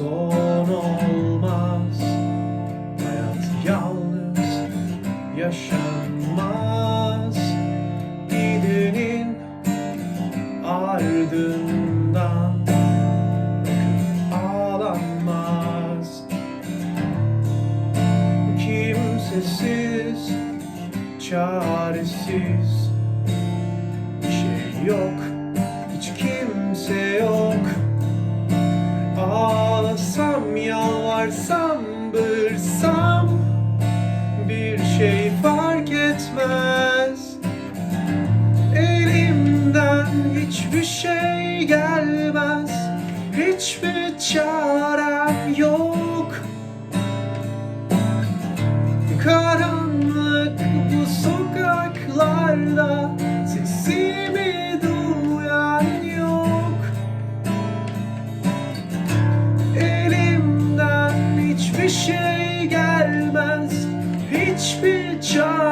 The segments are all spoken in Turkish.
son olmaz. Hayat yalnız yaşanmaz. Gidenin ardından bakıp ağlanmaz. Kimsesiz, çaresiz Bir şey yok, yalvarsam, bağırsam Bir şey fark etmez. Elimden hiçbir şey gelmez Hiçbir çarem yok. Karanlık bu sokaklarda Hiçbir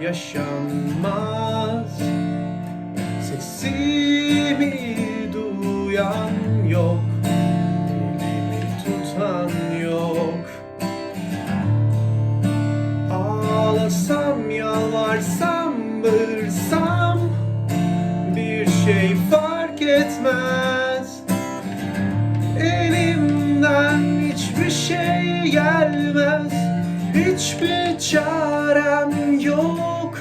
yaşanmaz. Sesimi duyan yok Elimi tutan yok. Ağlasam, yalvarsam, bağırsam Bir şey fark etmez. Elimden hiçbir şey gelmez Hiçbir çarem yok.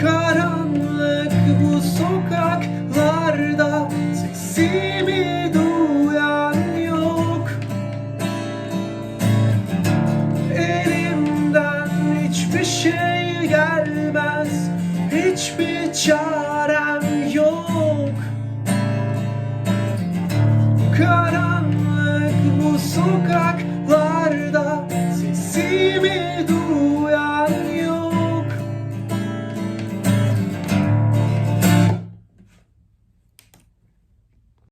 Karanlık bu sokaklarda Sesimi duyan yok. Elimden hiçbir şey gelmez. Hiçbir çarem